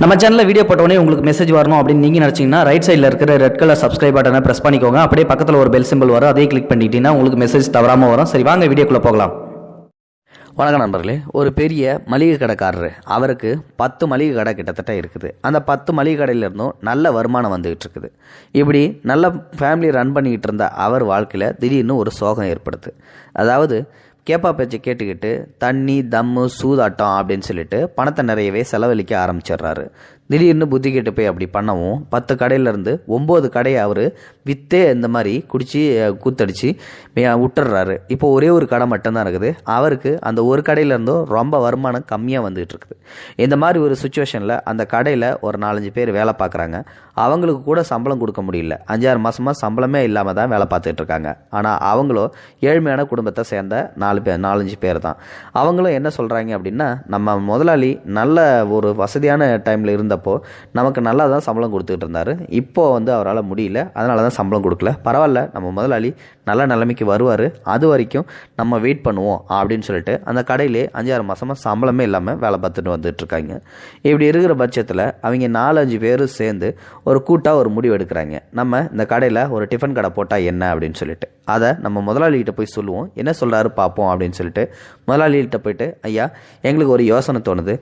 நம்ம சேனலில் வீடியோ போட்டோடனே உங்களுக்கு மெசேஜ் வரணும் அப்படின்னு நீங்கள் நினச்சிங்கன்னா ரைட் சைடில் இருக்கிற ரெட் கலர் சப்ஸ்கிரைப் பட்டனை ப்ரெஸ் பண்ணிக்கோங்க. அப்படியே பக்கத்தில் ஒரு பெல் சிம்பிள் வரும். அதே கிளிக் பண்ணிட்டீங்கன்னா உங்களுக்கு மெசேஜ் தவறாமல் வரும். சரி வாங்க வீடியோக்குள்ளே போகலாம். வணக்கம் நண்பர்களே. ஒரு பெரிய மளிகை கடைக்காரரு அவருக்கு பத்து மளிகை கடை கிட்டத்தட்ட இருக்குது. அந்த பத்து மளிகை கடையிலிருந்தும் நல்ல வருமானம் வந்துகிட்டு இருக்குது. இப்படி நல்ல ஃபேமிலி ரன் பண்ணிக்கிட்டு இருந்த அவர் வாழ்க்கையில் திடீர்னு ஒரு சோகம் ஏற்படுது. அதாவது கேப்பா பேச்சை கேட்டுக்கிட்டு தண்ணி தம்மு சூதாட்டம் அப்படின்னு சொல்லிட்டு பணத்தை நிறையவே செலவழிக்க ஆரம்பிச்சிடுறாரு. திடீர்னு புத்தி கெட்டு போய் அப்படி பண்ணவும் பத்து கடையிலேருந்து ஒம்பது கடையை அவர் விற்றே இந்த மாதிரி குடித்து கூத்தடிச்சு விட்டுறாரு இப்போ ஒரே ஒரு கடை மட்டும்தான் இருக்குது. அவருக்கு அந்த ஒரு கடையிலேருந்தும் ரொம்ப வருமானம் கம்மியாக வந்துகிட்டு இருக்குது. இந்த மாதிரி ஒரு சுச்சுவேஷனில் அந்த கடையில் ஒரு நாலஞ்சு பேர் வேலை பார்க்குறாங்க. அவங்களுக்கு கூட சம்பளம் கொடுக்க முடியல. அஞ்சாறு மாதமாக சம்பளமே இல்லாமல் தான் வேலை பார்த்துட்டு இருக்காங்க. ஆனால் அவங்களும் ஏழ்மையான குடும்பத்தை சேர்ந்த நாலு பேர் நாலஞ்சு பேர் தான். அவங்களும் என்ன சொல்கிறாங்க அப்படின்னா நம்ம முதலாளி நல்ல ஒரு வசதியான டைமில் இருந்தப்போ நமக்கு நல்லா தான் சம்பளம் கொடுத்துக்கிட்டு இருந்தார். இப்போ வந்து அவரால் முடியல. அதனால தான் சம்பளம் கொடுக்கல. பரவாயில்ல. நம்ம முதலாளி நல்ல நிலைமைக்கு வருவார். அது வரைக்கும் நம்ம வெயிட் பண்ணுவோம் அப்படின்னு சொல்லிட்டு அந்த கடையிலே அஞ்சாறு மாதமாக சம்பளமே இல்லாமல் வேலை பார்த்துட்டு வந்துட்டுருக்காங்க இப்படி இருக்கிற பட்சத்தில் அவங்க நாலஞ்சு பேர் சேர்ந்து ஒரு கூட்டாக ஒரு முடிவு எடுக்கிறாங்க. நம்ம இந்த கடையில் ஒரு டிஃபன் கடை போட்டால் என்ன அப்படின்னு சொல்லிட்டு. அதை நம்ம முதலாளிகிட்ட போய் சொல்லுவோம். என்ன சொல்கிறாரு பார்ப்போம் அப்படின்னு சொல்லிட்டு முதலாளிகிட்ட போயிட்டு ஐயா எங்களுக்கு ஒரு யோசனை தோணுது.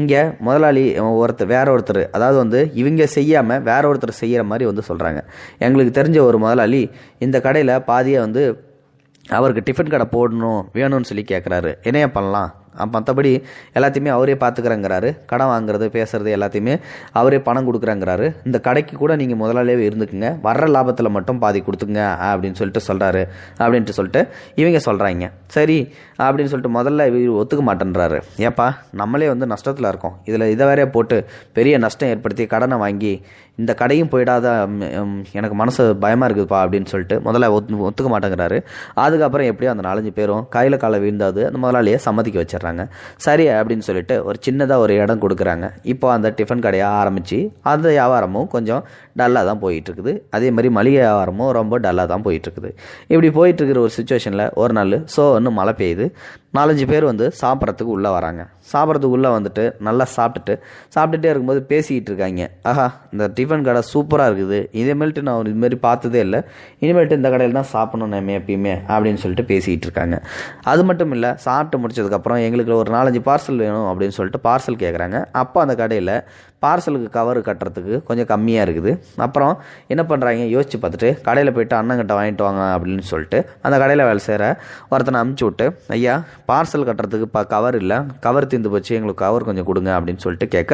இங்கே முதலாளி ஒருத்தர் வேற ஒருத்தர் அதாவது வந்து இவங்க செய்யாமல் வேற ஒருத்தர் செய்கிற மாதிரி வந்து சொல்கிறாங்க எங்களுக்கு தெரிஞ்ச ஒரு முதலாளி இந்த கடையில் பாதி வந்து அவருக்கு டிஃபன் கடை போடணும் வேணும்னு சொல்லி கேட்குறாரு என்னையா பண்ணலாம்? மற்றபடி எல்லாத்தையுமே அவரே பார்த்துக்கிறேங்கிறாரு கடன் வாங்குறது பேசுறது எல்லாத்தையுமே அவரே பணம் கொடுக்குறேங்கிறாரு. இந்த கடைக்கு கூட நீங்கள் முதலாளியாகவே இருந்துக்குங்க. வர்ற லாபத்தில் மட்டும் பாதி கொடுத்துங்க அப்படின்னு சொல்லிட்டு சொல்கிறாரு அப்படின்ட்டு சொல்லிட்டு இவங்க சொல்கிறாங்க சரி அப்படின்னு சொல்லிட்டு முதல்ல இவர் ஒத்துக்க மாட்டேன்றாரு. ஏப்பா நம்மளே வந்து நஷ்டத்தில் இருக்கோம். இதில் இதை வேறே போட்டு பெரிய நஷ்டம் ஏற்படுத்தி கடனை வாங்கி இந்த கடையும் போயிடாத எனக்கு மனசு பயமாக இருக்குதுப்பா அப்படின்னு சொல்லிட்டு முதல்ல ஒத்து ஒத்துக்க மாட்டேங்கிறாரு. அதுக்கப்புறம் எப்படியோ அந்த நாலஞ்சு பேரும் கையில் காலை வீழ்ந்தாது அந்த முதலாளியை சம்மதிக்க வச்சிடுறாங்க சரி அப்படின்னு சொல்லிட்டு ஒரு சின்னதாக ஒரு இடம் கொடுக்குறாங்க. இப்போ அந்த டிஃபன் கடையை ஆரம்பித்து அந்த வியாபாரமும் கொஞ்சம் டல்லாக தான் போயிட்டுருக்குது. அதே மாதிரி மளிகை வியாபாரமும் ரொம்ப டல்லாக தான் போயிட்டுருக்குது. இப்படி போயிட்டு இருக்கிற ஒரு சுச்சுவேஷனில் ஒரு நாள் ஸோ ஒன்று மழை பெய்யுது. நாலஞ்சு பேர் வந்து சாப்பிட்றதுக்கு உள்ளே வராங்க. சாப்பிட்றதுக்கு உள்ளே வந்துட்டு நல்லா சாப்பிட்டுட்டு சாப்பிட்டுட்டே இருக்கும்போது பேசிக்கிட்டு இருக்காங்க. ஆஹா இந்த டிஃபன் கடை சூப்பராக இருக்குது. இதேமேல்ட்டு நான் இதுமாரி பார்த்ததே இல்லை. இனிமேல்ட்டு இந்த கடையில் தான் சாப்பிடணும் நம்ம எப்பயுமே அப்படின்னு சொல்லிட்டு பேசிக்கிட்டு இருக்காங்க. அது மட்டும் இல்லை சாப்பிட்டு முடிச்சதுக்கப்புறம் எங்களுக்கு ஒரு நாலஞ்சு பார்சல் வேணும் அப்படின்னு சொல்லிட்டு பார்சல் கேட்குறாங்க அப்போ அந்த கடையில் பார்சலுக்கு கவர் கட்டுறதுக்கு கொஞ்சம் கம்மியாக இருக்குது. அப்புறம் என்ன பண்ணுறாங்க யோசிச்சு பார்த்துட்டு கடையில் போயிட்டு அண்ணங்கிட்ட வாங்கிட்டு வாங்க அப்படின்னு சொல்லிட்டு அந்த கடையில் வேலை செய்கிற ஒருத்தனை அமுச்சு விட்டு ஐயா பார்சல் கட்டுறதுக்கு இப்போ கவர் இல்லை. கவர் தீர்ந்து போச்சு. எங்களுக்கு கவர் கொஞ்சம் கொடுங்க அப்படின்னு சொல்லிட்டு கேட்க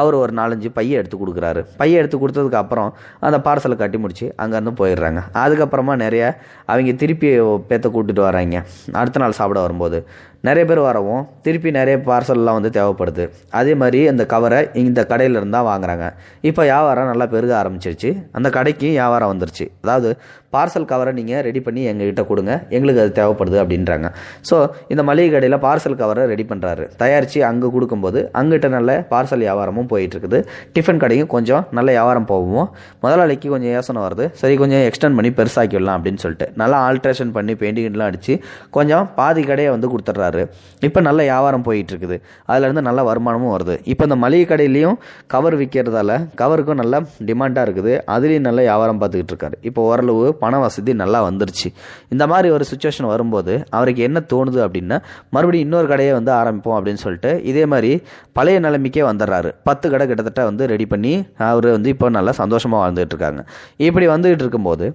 அவர் ஒரு நாலஞ்சு பையை எடுத்து கொடுக்குறாரு. பையை எடுத்து கொடுத்ததுக்கு அப்புறம் அந்த பார்சலை கட்டி முடிச்சு அங்கேருந்து போயிடுறாங்க. அதுக்கப்புறமா நிறைய அவங்க திருப்பி பேத்த கூட்டிகிட்டு வராங்க. அடுத்த நாள் சாப்பிட வரும்போது நிறைய பேர் வரவும் திருப்பி நிறைய பார்சல்லாம் வந்து தேவைப்படுது. அதே மாதிரி அந்த கவரை இந்த கடையில இருந்தா வாங்குறாங்க. இப்போ வியாபாரம் நல்லா பெருக ஆரம்பிச்சிருச்சு. அந்த கடைக்கு வியாபாரம் வந்துருச்சு. அதாவது பார்சல் கவரை நீங்கள் ரெடி பண்ணி எங்ககிட்ட கொடுங்க. எங்களுக்கு அது தேவைப்படுது அப்படின்றாங்க. ஸோ இந்த மளிகை கடையில் பார்சல் கவரை ரெடி பண்ணுறாரு தயாரித்து அங்கே கொடுக்கும்போது அங்கிட்ட நல்ல பார்சல் வியாபாரமும் போயிட்டுருக்குது. டிஃபன் கடையும் கொஞ்சம் நல்ல வியாபாரம் போகவும் முதலாளிக்கு கொஞ்சம் யோசனை வருது. சரி கொஞ்சம் எக்ஸ்டெண்ட் பண்ணி பெருசாக்கிடலாம் அப்படின்னு சொல்லிட்டு. நல்லா ஆல்ட்ரேஷன் பண்ணி பெயிண்டிங்லாம் அடித்து கொஞ்சம் பாதி கடையை வந்து கொடுத்துட்றாரு. இப்போ நல்ல வியாபாரம் போயிட்டு இருக்குது அதுலேருந்து நல்ல வருமானமும் வருது. இப்போ இந்த மளிகை கடையிலையும் கவர் விற்கிறதால கவருக்கும் நல்லா டிமாண்டாக இருக்குது. அதுலேயும் நல்ல வியாபாரம் பார்த்துக்கிட்டு இருக்காரு. இப்போ ஓரளவு பண வசதி நல்லா வந்துருச்சு. இந்த மாதிரி ஒரு சுச்சுவேஷன் வரும்போது அவருக்கு என்ன தோணுது அப்படின்னா மறுபடியும் இன்னொரு கடையை வந்து ஆரம்பிப்போம் அப்படின்னு சொல்லிட்டு இதே மாதிரி பழைய நிலைமைக்கே வந்துடுறாரு. பத்து கடை கிட்டத்தட்ட வந்து ரெடி பண்ணி அவர் வந்து இப்போ நல்லா சந்தோஷமாக வாழ்ந்துகிட்டு இருக்காங்க. இப்படி வந்துகிட்டு இருக்கும்போது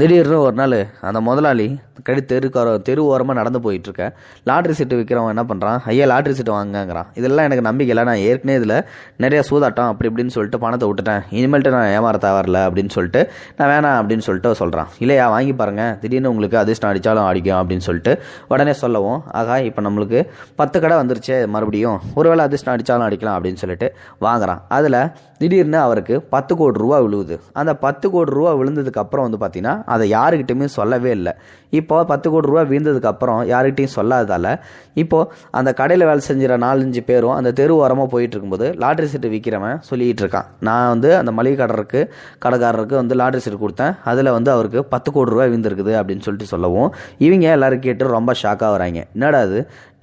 திடீர்னு ஒரு நாள் அந்த முதலாளி கடி தெருக்கார தெரு ஓரமாக நடந்து போயிட்டுருக்க. லாட்ரி சீட்டு விற்கிறவன் என்ன பண்ணுறான் ஐயா லாட்ரி சீட்டு வாங்குங்கிறான் இதெல்லாம் எனக்கு நம்பிக்கை இல்லை. நான் ஏற்கனவே இதில் நிறைய சூதாட்டம் அப்படி இப்படின்னு சொல்லிட்டு பணத்தை விட்டுட்டேன். இனிமேல்ட்டு நான் ஏமாற வரல அப்படின்னு சொல்லிட்டு நான் வேணாம் அப்படின்னு சொல்லிட்டு சொல்கிறான் இல்லையா வாங்கி பாருங்கள் திடீர்னு உங்களுக்கு அதிர்ஷ்டம் அடித்தாலும் அடிக்கும் அப்படின்னு சொல்லிட்டு உடனே சொல்லவும் ஆகா இப்போ நம்மளுக்கு பத்து கடை வந்துருச்சு மறுபடியும். ஒருவேளை அதிர்ஷ்டம் அடித்தாலும் அடிக்கலாம் அப்படின்னு சொல்லிட்டு வாங்குறான். அதில் திடீர்னு அவருக்கு பத்து கோடி ரூபா விழுவுது. அந்த பத்து கோடி ரூபா விழுந்ததுக்கு அப்புறம் வந்து பார்த்தீங்கன்னா அதை யாருக்கிட்டையுமே சொல்லவே இல்லை. இப்போது பத்து கோடி ரூபா வீழ்ந்ததுக்கப்புறம் யாருக்கிட்டையும் சொல்லாததால் இப்போது அந்த கடையில் வேலை செஞ்சுற நாலஞ்சு பேரும் அந்த தெரு ஓரமாக போயிட்டு இருக்கும்போது லாட்ரி சீட்டு விற்கிறவன் சொல்லிகிட்டு இருக்கான். நான் வந்து அந்த மளிகை கடருக்கு கடைக்காரருக்கு வந்து லாட்ரி சீட்டு கொடுத்தேன். அதில் வந்து அவருக்கு பத்து கோடி ரூபா விழுந்திருக்குது அப்படின்னு சொல்லிட்டு சொல்லவும் இவங்க எல்லோரும் கேட்டு ரொம்ப ஷாக்காக வராங்க. என்னடா அது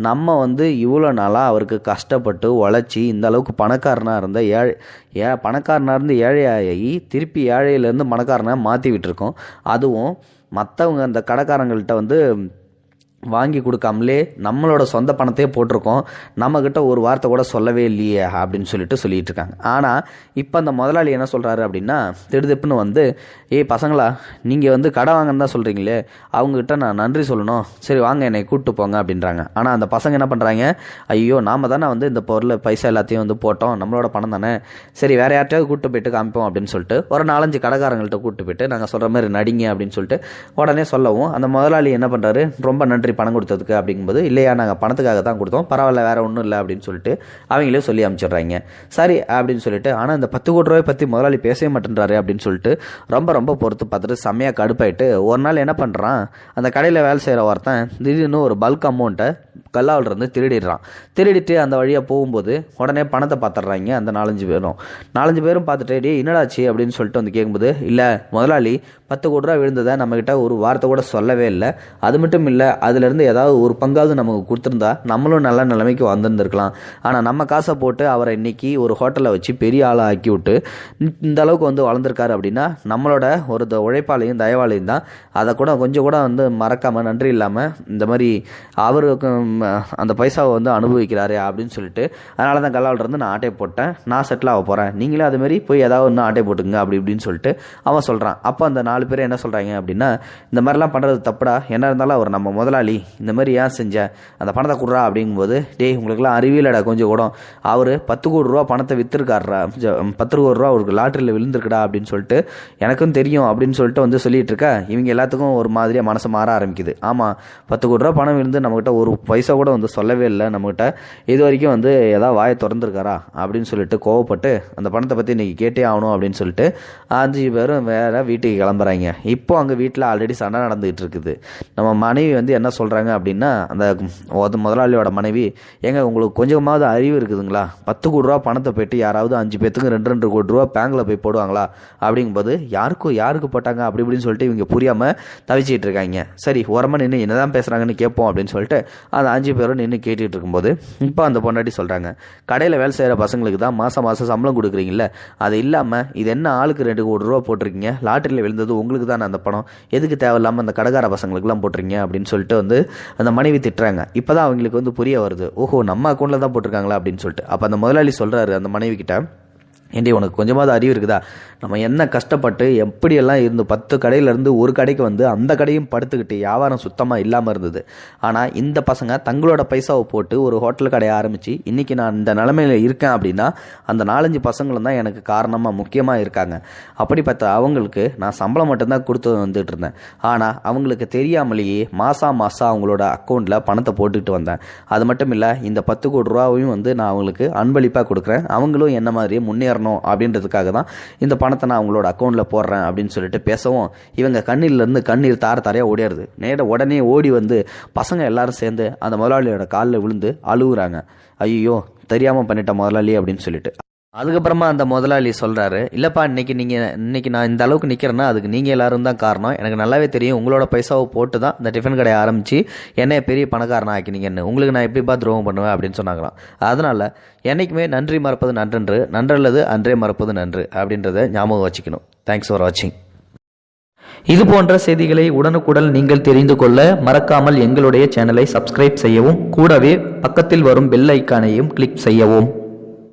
நம்ம வந்து இவ்வளோ நாளாக அவருக்கு கஷ்டப்பட்டு உழைச்சி இந்த அளவுக்கு பணக்காரனாக இருந்த ஏழை ஏ பணக்காரனாக இருந்து ஏழையாகி திருப்பி ஏழையிலேருந்து பணக்காரனாக மாற்றி விட்டுருக்கோம். அதுவும் மற்றவங்க அந்த கடைக்காரங்கள்ட்ட வந்து வாங்கி கொடுக்காமலே நம்மளோட சொந்த பணத்தையே போட்டிருக்கோம். நம்மக்கிட்ட ஒரு வார்த்தை கூட சொல்லவே இல்லையே அப்படின்னு சொல்லிட்டு சொல்லிட்டு இருக்காங்க. ஆனால் இப்போ அந்த முதலாளி என்ன சொல்கிறாரு அப்படின்னா திடுதிப்புன்னு வந்து ஏய் பசங்களா நீங்கள் வந்து கடை வாங்கன்னு தான் சொல்கிறீங்களே அவங்கக்கிட்ட நான் நன்றி சொல்லணும். சரி வாங்க என்னை கூப்பிட்டு போங்க அப்படின்றாங்க. ஆனால் அந்த பசங்க என்ன பண்ணுறாங்க ஐயோ நாம தானே வந்து இந்த பொருள் பைசா எல்லாத்தையும் வந்து போட்டோம் நம்மளோட பணம் தானே. சரி வேற யார்ட்டையாவது கூப்பிட்டு போயிட்டு காமிப்போம் அப்படின்னு சொல்லிட்டு ஒரு நாலஞ்சு கடைக்காரங்கள்ட்ட கூப்பிட்டு போயிட்டு நாங்கள் சொல்கிற மாதிரி நடிங்க அப்படின்னு சொல்லிட்டு உடனே சொல்லவும் அந்த முதலாளி என்ன பண்ணுறாரு ரொம்ப நன்றி பணம் கொடுத்ததுக்கு அப்படிங்கும்போது இல்லையா நாங்கள் பணத்துக்காக தான் கொடுத்தோம் பரவாயில்ல வேறு ஒன்றும் இல்லை அப்படின்னு சொல்லிட்டு அவங்களே சொல்லி அனுப்பிச்சிடுறாங்க. சரி அப்படின்னு சொல்லிட்டு ஆனால் இந்த பத்து கோடி ரூபாய் பற்றி முதலாளி பேசவே மாட்டேன்றாரு அப்படின்னு சொல்லிட்டு ரொம்ப ரொம்ப பொறுத்து பார்த்துட்டு செம்மையாக கடுப்பாயிட்டு ஒரு நாள் என்ன பண்ணுறான் அந்த கடையில் வேலை செய்கிற ஒருத்தன் திடீர்னு ஒரு பல்க் அமௌண்ட்டை கல்லாவில் இருந்து திருடிடுறான். திருடிட்டு அந்த வழியாக போகும்போது உடனே பணத்தை பார்த்துட்றாங்க அந்த நாலஞ்சு பேரும். நாலஞ்சு பேரும் பார்த்துட்டு டே என்னடாச்சு? அப்படின்னு சொல்லிட்டு வந்து கேட்கும்போது இல்லை முதலாளி பத்து கோடி ரூபா விழுந்ததை நம்மக்கிட்ட ஒரு வார்த்தை கூட சொல்லவே இல்லை. அது மட்டும் இல்லை அதுலேருந்து ஏதாவது ஒரு பங்காவது நமக்கு கொடுத்துருந்தா நம்மளும் நல்ல நிலைமைக்கு வந்திருந்துருக்கலாம். ஆனால் நம்ம காசை போட்டு அவரை இன்னைக்கு ஒரு ஹோட்டலில் வச்சு பெரிய ஆளாக ஆக்கி விட்டு இந்த- அளவுக்கு வந்து வளர்ந்துருக்காரு அப்படின்னா நம்மளோட ஒரு த- உழைப்பாளையும் தயவாளையும் தான். அதை கூட கொஞ்சம் கூட வந்து மறக்காமல் நன்றி இல்லாமல் இந்த மாதிரி அவருக்கும் அந்த பைசாவை வந்து அனுபவிக்கிறாரு அப்படின்னு சொல்லிட்டு அதனால தான் கல்லாவில் இருந்து நான் ஆட்டை போட்டேன். நான் செட்டில் ஆக போகிறேன் நீங்களே அதுமாரி போய் ஏதாவது ஒன்று ஆட்டை போட்டுங்க அப்படி இப்படின்னு சொல்லிட்டு அவன் சொல்கிறான் அப்போ அந்த நாலு பேர் என்ன சொல்கிறாங்க அப்படின்னா இந்த மாதிரிலாம் பண்ணுறது தப்புடா. என்ன இருந்தாலும் அவர் நம்ம முதலாளி இந்த மாதிரி ஏன் செஞ்ச? அந்த பணத்தை கொடுறா அப்படிங்கும்போது டேய் உங்களுக்குலாம் அறிவியலடா கொஞ்சம் கூட அவர் பத்து கோடி ரூபா பணத்தை விற்றுருக்காருடா பத்து கோடி ரூபா அவருக்கு லாட்டரியில் விழுந்திருக்குடா அப்படின்னு சொல்லிட்டு எனக்கும் தெரியும் அப்படின்னு சொல்லிட்டு வந்து சொல்லிட்டு இருக்க இவங்க எல்லாத்துக்கும் ஒரு மாதிரியாக மனசு மாற ஆரம்பிக்குது. ஆமாம் பத்து கோடி ரூபா பணம் விழுந்து நம்மகிட்ட ஒரு பைசா கூட வந்து சொல்லவே இல்லை நம்மகிட்ட. இது வரைக்கும் வந்து ஏதாவது வாயை திறந்துருக்காரா அப்படின்னு சொல்லிட்டு கோவப்பட்டு அந்த பணத்தை பற்றி இன்றைக்கி கேட்டே ஆகணும் அப்படின்னு சொல்லிட்டு அஞ்சு பேரும் வேறு வீட்டுக்கு கிளம்புறாங்க. இப்போ அங்கே வீட்டில் ஆல்ரெடி சண்டை நடந்துகிட்டு இருக்குது. நம்ம மனைவி வந்து என்ன சொல்கிறாங்க அப்படின்னா அந்த முதலாளியோட மனைவி ஏங்க உங்களுக்கு கொஞ்சமாவது அறிவு இருக்குதுங்களா? பத்து கோடி ரூபா பணத்தை போயிட்டு யாராவது அஞ்சு பேத்துக்கு ரெண்டு ரெண்டு கோடி ரூபா பேங்கில் போய் போடுவாங்களா? அப்படிங்கும்போது யாருக்கும் யாருக்கு போட்டாங்க? அப்படி இப்படின்னு சொல்லிட்டு இவங்க புரியாமல் தவிச்சிட்டு இருக்காங்க. சரி உரமாக நின்று என்னதான் பேசுகிறாங்கன்னு கேட்போம் அப்படின்னு சொல்லிட்டு அந்த அஞ்சு பேரும் நின்று கேட்டுட்டு இருக்கும்போது இப்போ அந்த பொண்டாட்டி சொல்கிறாங்க கடையில் வேலை செய்கிற பசங்களுக்கு தான் மாதம் மாதம் சம்பளம் கொடுக்குறீங்கல்ல? அது இல்லாமல் இது என்ன ஆளுக்கு ரெண்டு கோடி ரூபா போட்டிருக்கீங்க? லாட்டரியில் விழுந்தது உங்களுக்கு தானே அந்த பணம்? எதுக்கு தேவையில்லாமல் அந்த கடைக்கார பசங்களுக்குலாம் போட்டிருக்கீங்க? அப்படின்னு சொல்லிட்டு வந்து அந்த மனைவி திட்டுறாங்க. இப்போ தான் அவங்களுக்கு வந்து புரிய வருது. ஓஹோ நம்ம அக்கௌண்ட்டில் தான் போட்டிருக்காங்களா? அப்படின்னு சொல்லிட்டு. அப்போ அந்த முதலாளி சொல்கிறாரு அந்த மனைவி கிட்ட ஏண்டி உனக்கு கொஞ்சமாவது அறிவு இருக்குதா? நம்ம என்ன கஷ்டப்பட்டு எப்படியெல்லாம் இருந்து பத்து கடையிலேருந்து ஒரு கடைக்கு வந்து அந்த கடையும் படுத்துக்கிட்டு வியாபாரம் சுத்தமாக இல்லாமல் இருந்தது. ஆனால் இந்த பசங்க தங்களோட பைசாவை போட்டு ஒரு ஹோட்டல் கடையை ஆரம்பித்து இன்றைக்கி நான் இந்த நிலமையில இருக்கேன் அப்படின்னா அந்த நாலஞ்சு பசங்களும் தான் எனக்கு காரணமாக முக்கியமாக இருக்காங்க. அப்படி பார்த்தா அவங்களுக்கு நான் சம்பளம் மட்டும்தான் கொடுத்து வந்துட்டு இருந்தேன். ஆனால் அவங்களுக்கு தெரியாமலேயே மாதம் மாதம் அவங்களோட அக்கௌண்ட்டில் பணத்தை போட்டுக்கிட்டு வந்தேன். அது மட்டும் இல்லை இந்த பத்து கோடி ரூபாவையும் வந்து நான் அவங்களுக்கு அன்பளிப்பாக கொடுக்குறேன். அவங்களும் என்ன மாதிரியே முன்னேறணும் அப்படின்றதுக்காக தான் இந்த பணத்தை நான் அவங்களோட அக்கௌண்ட்டில் போடுறேன் அப்படின்னு சொல்லிட்டு பேசவும் இவங்க கண்ணீர்லேருந்து கண்ணீர் தார தாரையாக ஓடிடுது நேர உடனே ஓடி வந்து பசங்க எல்லாரும் சேர்ந்து அந்த முதலாளியோட காலில் விழுந்து அழுகுறாங்க. ஐயோ தெரியாமல் பண்ணிட்ட முதலாளி அப்படின்னு சொல்லிட்டு. அதுக்கப்புறமா அந்த முதலாளி சொல்கிறாரு இல்லைப்பா இன்னைக்கு நீங்கள் இன்றைக்கி நான் இந்த அளவுக்கு நிற்கிறேன்னா அதுக்கு நீங்கள் எல்லாரும் தான் காரணம். எனக்கு நல்லாவே தெரியும் உங்களோட பைசாவை போட்டு தான் இந்த டிஃபன் கடையை ஆரம்பித்து என்னைய பெரிய பணக்காரனா ஆக்கினீங்கன்னு. உங்களுக்கு நான் எப்படிப்பா துரோகம் பண்ணுவேன்? அப்படின்னு சொன்னாங்களாம். அதனால் என்றைக்குமே நன்றி மறப்பது நன்றன்று நன்றல்லது அன்றே மறப்பது நன்று அப்படின்றத ஞாபகம் வச்சுக்கணும். தேங்க்ஸ் ஃபார் வாட்சிங் இது போன்ற செய்திகளை உடனுக்குடன் நீங்கள் தெரிந்து கொள்ள மறக்காமல் எங்களுடைய சேனலை சப்ஸ்கிரைப் செய்யவும் கூடவே பக்கத்தில் வரும் பெல் ஐக்கானையும் கிளிக் செய்யவும்.